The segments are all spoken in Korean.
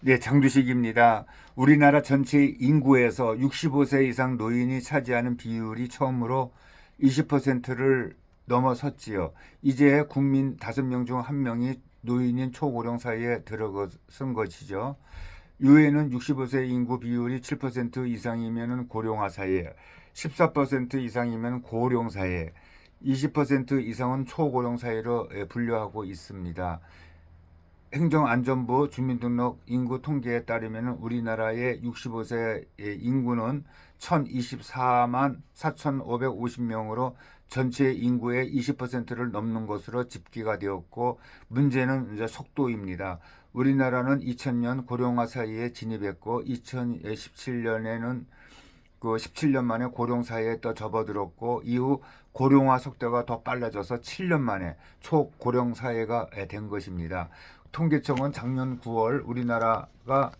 네, 장두식입니다. 우리나라 전체 인구에서 65세 이상 노인이 차지하는 비율이 처음으로 20%를 넘어섰지요. 이제 국민 5명 중 1명이 노인인 초고령 사이에 들어선 것이죠. 유엔은 65세 인구 비율이 7% 이상이면 고령화 사회, 14% 이상이면 고령 사회, 20% 이상은 초고령 사회로 예, 분류하고 있습니다. 행정안전부 주민등록 인구 통계에 따르면 우리나라의 65세 인구는 1024만 4,550명으로 전체 인구의 20%를 넘는 것으로 집계가 되었고 문제는 이제 속도입니다. 우리나라는 2000년 고령화 사이에 진입했고 2017년에는 그 17년 만에 고령 사회에 또 접어들었고 이후 고령화 속도가 더 빨라져서 7년 만에 초고령 사회가 된 것입니다. 통계청은 작년 9월 우리나라가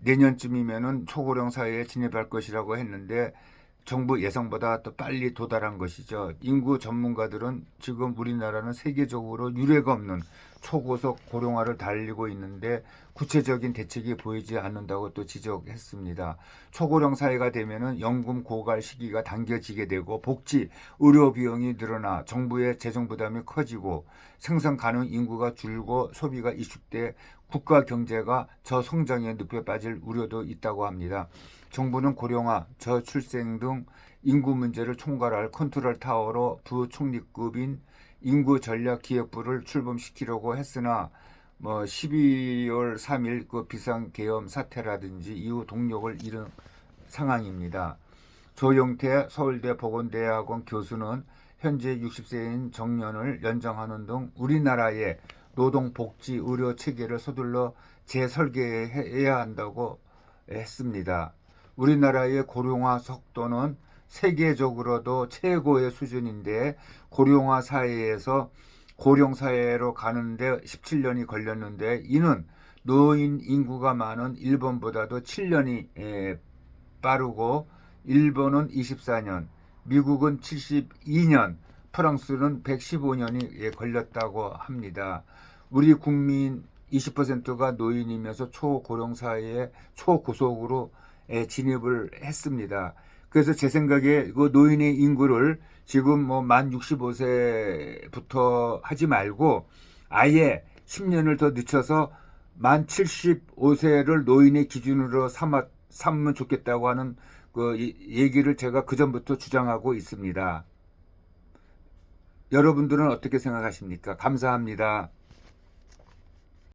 내년쯤이면은 초고령 사회에 진입할 것이라고 했는데 정부 예상보다 또 빨리 도달한 것이죠. 인구 전문가들은 지금 우리나라는 세계적으로 유례가 없는 초고속 고령화를 달리고 있는데 구체적인 대책이 보이지 않는다고 또 지적했습니다. 초고령 사회가 되면은 연금 고갈 시기가 당겨지게 되고 복지, 의료 비용이 늘어나 정부의 재정 부담이 커지고 생산 가능 인구가 줄고 소비가 이축돼 국가 경제가 저성장의 늪에 빠질 우려도 있다고 합니다. 정부는 고령화, 저출생 등 인구 문제를 총괄할 컨트롤 타워로 부총리급인 인구 전략 기획부를 출범시키려고 했으나 뭐 12월 3일 그 비상 계엄 사태라든지 이후 동력을 잃은 상황입니다. 조영태 서울대 보건대학원 교수는 현재 60세인 정년을 연장하는 등 우리나라의 노동 복지 의료 체계를 서둘러 재설계해야 한다고 했습니다. 우리나라의 고령화 속도는 세계적으로도 최고의 수준인데 고령화 사회에서 고령 사회로 가는데 17년이 걸렸는데 이는 노인 인구가 많은 일본보다도 7년이 빠르고 일본은 24년, 미국은 72년, 프랑스는 115년이 걸렸다고 합니다. 우리 국민 20%가 노인이면서 초고령 사회에 초고속으로 에, 진입을 했습니다. 그래서 제 생각에 그 노인의 인구를 지금 뭐 만 65세부터 하지 말고 아예 10년을 더 늦춰서 만 75세를 노인의 기준으로 삼아, 삼으면 좋겠다고 하는 그 이- 얘기를 제가 그전부터 주장하고 있습니다. 여러분들은 어떻게 생각하십니까? 감사합니다.